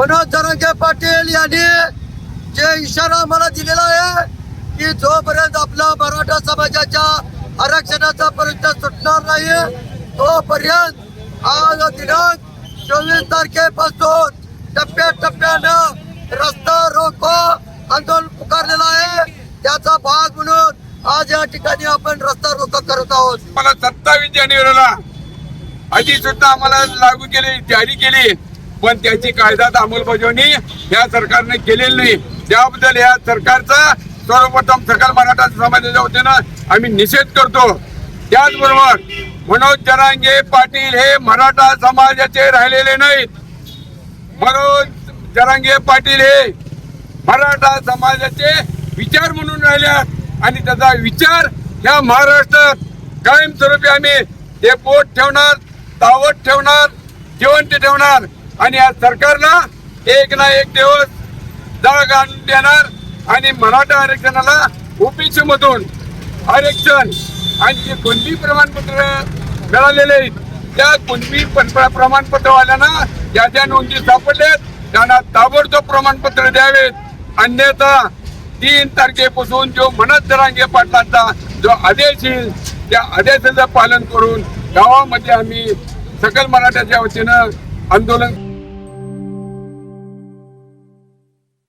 मनोज जरंगे पाटील यांनी जे इशारा मला दिलेला आहे की जोपर्यंत आपला मराठा समाजाच्या आरक्षणाचा प्रश्न सुटणार नाही तोपर्यंत आज दिनांक चोवीस तारखेपासून टप्प्याटप्प्यानं रस्ता रोको आंदोलन पुकारलेलं आहे. त्याचा भाग म्हणून आज या ठिकाणी आपण रस्ता रोको करत आहोत. मला सत्तावीस जानेवारीला अधिसूचना आम्हाला लागू केली जारी केली. पण त्याची कायद्यात अंमलबजावणी या सरकारने केलेली नाही. त्याबद्दल या सरकारचा सर्वप्रथम सकल मराठा समाजाच्या वतीनं आम्ही निषेध करतो. त्याचबरोबर मनोज जरांगे पाटील हे मराठा समाजाचे राहिलेले नाहीत. मनोज जरांगे पाटील हे मराठा समाजाचे विचार म्हणून राहिल्यात आणि त्याचा विचार ह्या महाराष्ट्रात कायमस्वरूपी आम्ही ते पोट ठेवणार तावत ठेवणार जिवंत ठेवणार. आणि या सरकारला एक ना एक दिवस जाग आणून देणार आणि मराठा आरक्षणाला ओबीसी मधून आरक्षण आणि जे कुणबी प्रमाणपत्र मिळालेले आहेत त्या कुणबी पण- प्रमाणपत्रवाल्यांना ज्या ज्या नोंदी सापडल्यात त्यांना ताबडतोब प्रमाणपत्र द्यावेत. अन्यथा तीन तारखेपासून जो मनोज जरांगे पाटलांचा जो आदेश येईल त्या आदेशाचं पालन करून गावामध्ये आम्ही सकल मराठ्याच्या वतीनं आंदोलन